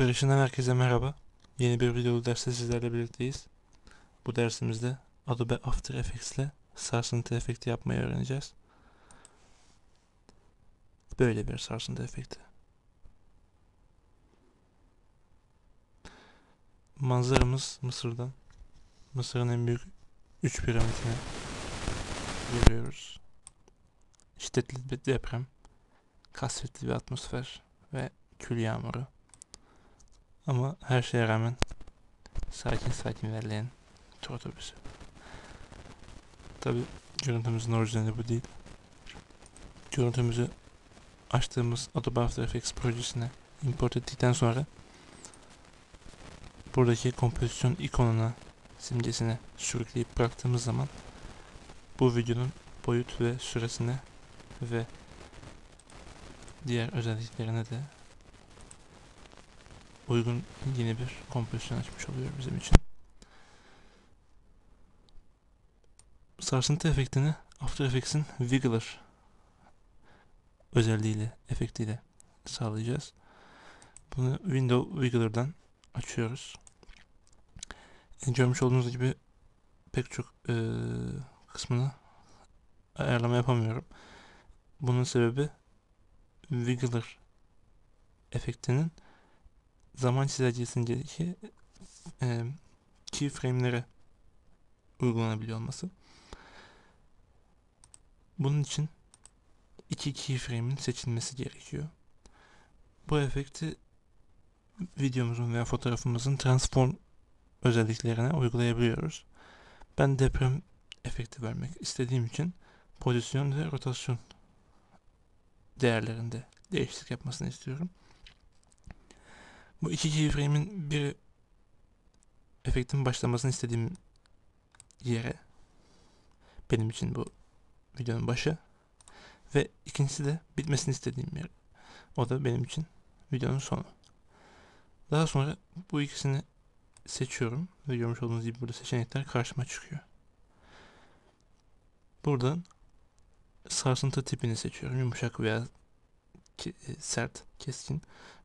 Operation'dan herkese merhaba. Yeni bir videolu derste sizlerle birlikteyiz. Bu dersimizde Adobe After Effects ile sarsıntı efekti yapmayı öğreneceğiz. Böyle bir sarsıntı efekti. Manzaramız Mısır'dan. Mısır'ın en büyük 3 piramitini görüyoruz. Şiddetli bir deprem, kasvetli bir atmosfer ve kül yağmuru. Ama her şeye rağmen sakin sakin ilerleyen tur otobüsü. Tabi görüntümüzün orijinali bu değil. Görüntümüzü açtığımız Adobe After Effects projesine import ettikten sonra buradaki kompozisyon ikonuna simgesine sürükleyip bıraktığımız zaman bu videonun boyut ve süresine ve diğer özelliklerine de uygun yeni bir kompozisyon açmış oluyor bizim için. Sarsıntı efektini After Effects'in Wiggler özelliğiyle, efektiyle sağlayacağız. Bunu Window Wiggler'dan açıyoruz. Görmüş olduğunuz gibi pek çok e, kısmını ayarlama yapamıyorum. Bunun sebebi Wiggler efektinin zaman çizelgesindeki e, keyframe'lere uygulanabiliyor olması. Bunun için iki keyframe'in seçilmesi gerekiyor. Bu efekti videomuzun veya fotoğrafımızın transform özelliklerine uygulayabiliyoruz. Ben deprem efekti vermek istediğim için pozisyon ve rotasyon değerlerinde değişiklik yapmasını istiyorum. Bu iki keyframe'in bir efektin başlamasını istediğim yere benim için bu videonun başı ve ikincisi de bitmesini istediğim yer. O da benim için videonun sonu. Daha sonra bu ikisini seçiyorum ve görmüş olduğunuz gibi burada seçenekler karşıma çıkıyor. Buradan sarsıntı tipini seçiyorum. Yumuşak veya sert, keskin.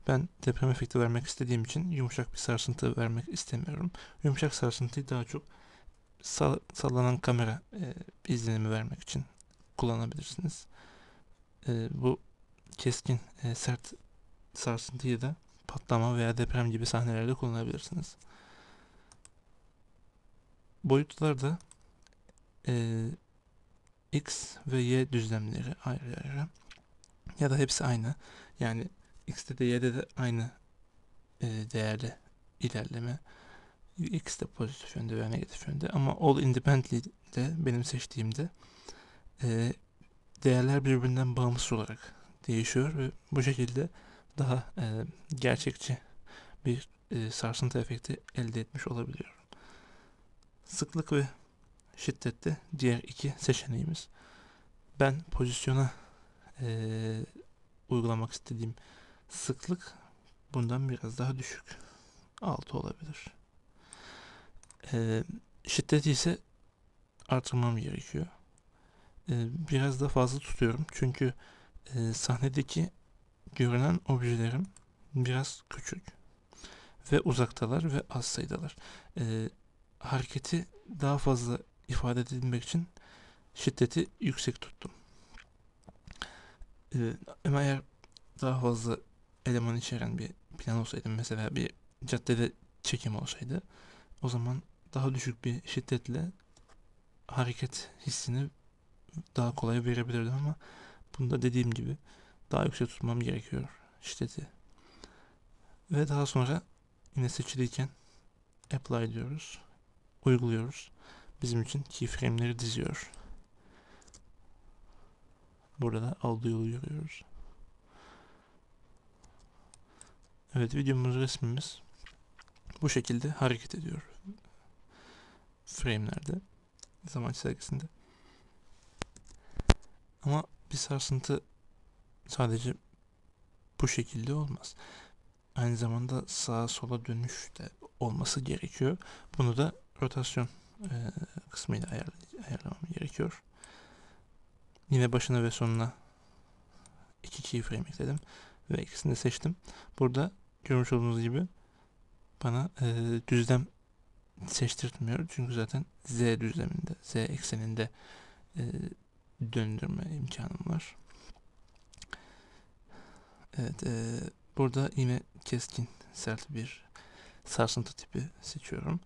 Ben deprem efekti vermek istediğim için yumuşak bir sarsıntı vermek istemiyorum. Yumuşak sarsıntıyı daha çok sall sallanan kamera e, izlenimi vermek için kullanabilirsiniz. E, bu keskin, e, sert sarsıntıyı da patlama veya deprem gibi sahnelerde kullanabilirsiniz. Boyutlar da e, X ve Y düzlemleri ayrı ayrı ya da hepsi aynı. Yani x'te de y'de de aynı e, değerde ilerleme. X de pozitif yönde veya negatif yönde ama all independently de benim seçtiğimde e, değerler birbirinden bağımsız olarak değişiyor ve bu şekilde daha e, gerçekçi bir e, sarsıntı efekti elde etmiş olabiliyorum. Sıklık ve şiddette diğer iki seçeneğimiz. Ben pozisyona e, uygulamak istediğim sıklık bundan biraz daha düşük. 6 olabilir. E, şiddeti ise artırmam gerekiyor. E, biraz da fazla tutuyorum. Çünkü e, sahnedeki görünen objelerim biraz küçük ve uzaktalar ve az sayıdalar. E, hareketi daha fazla ifade edilmek için şiddeti yüksek tuttum. Ee, ama eğer daha fazla eleman içeren bir plan olsaydı mesela bir caddede çekim olsaydı o zaman daha düşük bir şiddetle hareket hissini daha kolay verebilirdim ama bunda dediğim gibi daha yüksek tutmam gerekiyor şiddeti. Ve daha sonra yine seçiliyken apply diyoruz. Uyguluyoruz. Bizim için keyframe'leri diziyor. Burada da aldığı yolu görüyoruz. Evet videomuz resmimiz bu şekilde hareket ediyor. Frame'lerde zaman çizelgesinde. Ama bir sarsıntı sadece bu şekilde olmaz. Aynı zamanda sağa sola dönüş de olması gerekiyor. Bunu da rotasyon e, kısmıyla ayar, ayarlamam gerekiyor. Yine başına ve sonuna iki keyframe ekledim ve ikisini de seçtim. Burada görmüş olduğunuz gibi bana e, düzlem seçtirtmiyor. Çünkü zaten z düzleminde, z ekseninde e, döndürme imkanım var. Evet, e, burada yine keskin, sert bir sarsıntı tipi seçiyorum.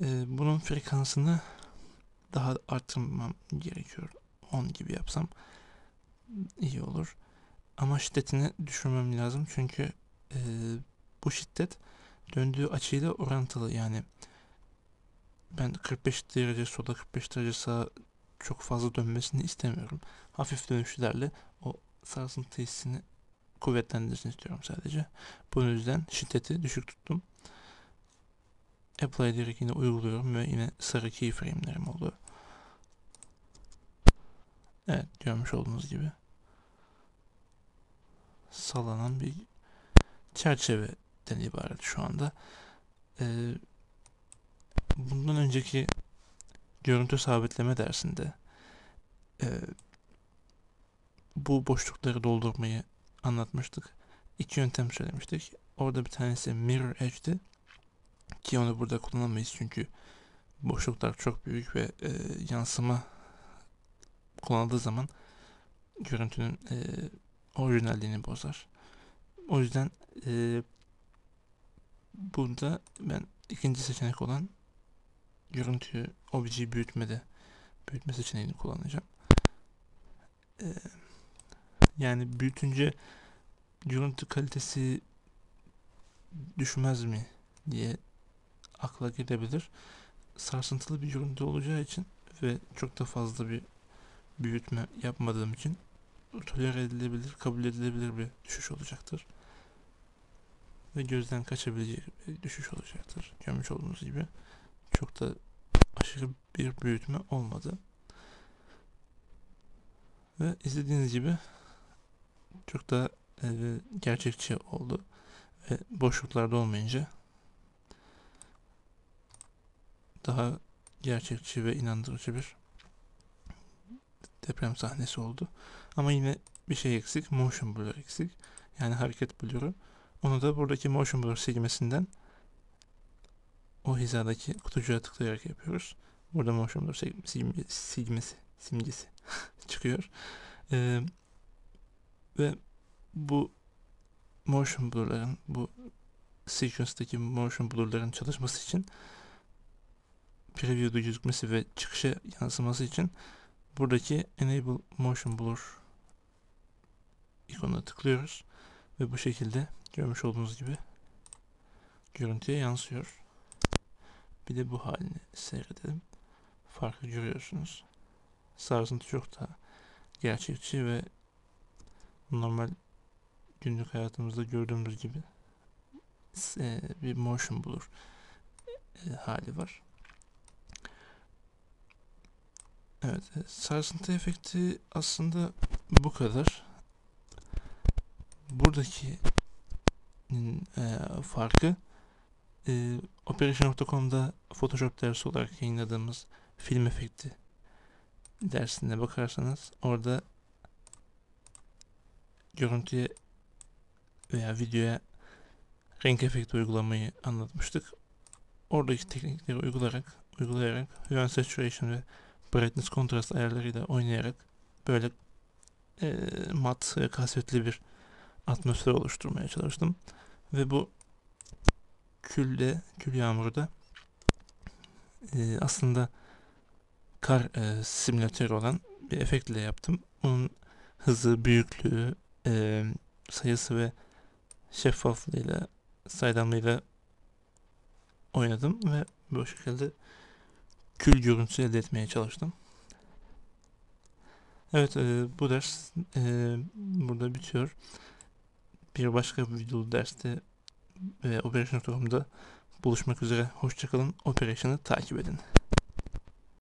E, bunun frekansını daha arttırmam gerekiyor. 10 gibi yapsam iyi olur. Ama şiddetini düşürmem lazım çünkü e, bu şiddet döndüğü açıyla orantılı. Yani ben 45 derece sola 45 derece sağa çok fazla dönmesini istemiyorum. Hafif dönüşlerle o sarsıntı hissini kuvvetlendirsin istiyorum sadece. Bunun yüzden şiddeti düşük tuttum. Apply diyerek yine uyguluyorum ve yine sarı keyframe'lerim oldu. Evet görmüş olduğunuz gibi sallanan bir çerçeveden ibaret şu anda. Ee, bundan önceki görüntü sabitleme dersinde e, bu boşlukları doldurmayı anlatmıştık. İki yöntem söylemiştik. Orada bir tanesi mirror edge'di ki onu burada kullanamayız çünkü boşluklar çok büyük ve e, yansıma kullanıldığı zaman görüntünün e, orijinalliğini bozar. O yüzden e, burada ben ikinci seçenek olan görüntüyü obj büyütmede büyütme seçeneğini kullanacağım. E, yani büyütünce görüntü kalitesi düşmez mi diye akla gelebilir. Sarsıntılı bir görüntü olacağı için ve çok da fazla bir büyütme yapmadığım için tolere edilebilir, kabul edilebilir bir düşüş olacaktır. Ve gözden kaçabilecek bir düşüş olacaktır. Görmüş olduğunuz gibi çok da aşırı bir büyütme olmadı. Ve izlediğiniz gibi çok da e, gerçekçi oldu. Ve boşluklarda olmayınca daha gerçekçi ve inandırıcı bir deprem sahnesi oldu. Ama yine bir şey eksik. Motion blur eksik. Yani hareket blur'u. Onu da buradaki motion blur silmesinden o hizadaki kutucuğa tıklayarak yapıyoruz. Burada motion blur silmesi, simgesi çıkıyor. Ee, ve bu motion blur'ların bu sequence'daki motion blur'ların çalışması için preview'da gözükmesi ve çıkışa yansıması için buradaki enable motion blur ikonuna tıklıyoruz ve bu şekilde görmüş olduğunuz gibi görüntüye yansıyor. Bir de bu halini seyredelim. Farkı görüyorsunuz. Sarsıntı çok daha gerçekçi ve normal günlük hayatımızda gördüğümüz gibi e, bir motion blur e, hali var. Evet, e, sarsıntı efekti aslında bu kadar. Buradaki e, farkı e, Operation.com'da Photoshop dersi olarak yayınladığımız film efekti dersine bakarsanız orada görüntüye veya videoya renk efekti uygulamayı anlatmıştık. Oradaki teknikleri uygulayarak, uygulayarak Hue Saturation ve Brightness Contrast ayarlarıyla oynayarak böyle e, mat ve kasvetli bir atmosfer oluşturmaya çalıştım. Ve bu külde, kül yağmuru da e, aslında kar e, simülatörü olan bir efektle yaptım. Onun hızı, büyüklüğü, e, sayısı ve şeffaflığıyla, saydamlığıyla oynadım ve bu şekilde kül görüntüsü elde etmeye çalıştım. Evet e, bu ders e, burada bitiyor. Bir başka bir videolu derste ve Operation.com'da buluşmak üzere. Hoşçakalın. Operation'ı takip edin.